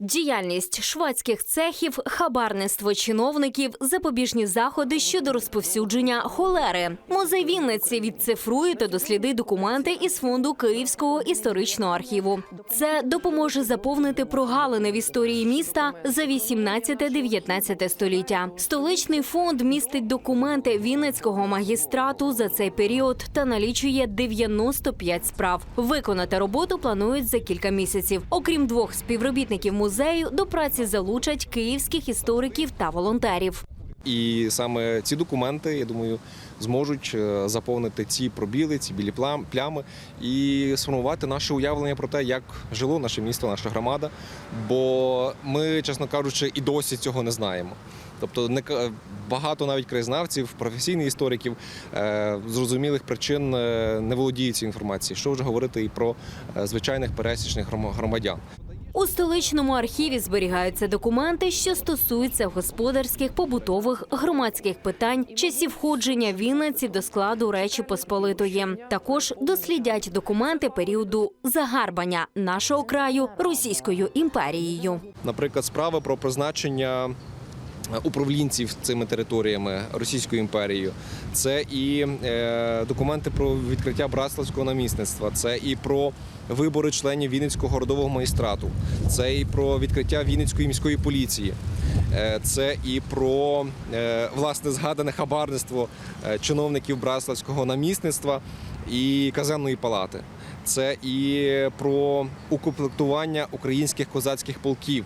Діяльність швадських цехів, хабарництво чиновників, запобіжні заходи щодо розповсюдження холери. Музей Вінниці відцифрує та дослідить документи із фонду Київського історичного архіву. Це допоможе заповнити прогалини в історії міста за 18-19 століття. Столичний фонд містить документи Вінницького магістрату за цей період та налічує 95 справ. Виконати роботу планують за кілька місяців. Окрім двох співробітників музею, до праці залучать київських істориків та волонтерів. І саме ці документи, я думаю, зможуть е, заповнити ці пробіли, ці білі плями і сформувати наше уявлення про те, як жило наше місто, наша громада. Бо ми, чесно кажучи, і досі цього не знаємо. Тобто не ка- багато навіть краєзнавців, професійних істориків е, зрозумілих причин е, не володіють цією інформацією. Що вже говорити і про е, звичайних пересічних громадян. У столичному архіві зберігаються документи, що стосуються господарських, побутових, громадських питань, часів входження Вінниці до складу Речі Посполитої. Також дослідять документи періоду загарбання нашого краю Російською імперією. Наприклад, справи про призначення управлінців цими територіями Російською імперією. Це і е, документи про відкриття братславського намісництва, це і про вибори членів Вінницького городового магістрату, це і про відкриття Вінницької міської поліції. Е, Це і про е, власне згадане хабарництво чиновників братславського намісництва і казенної палати. Це і про укомплектування українських козацьких полків.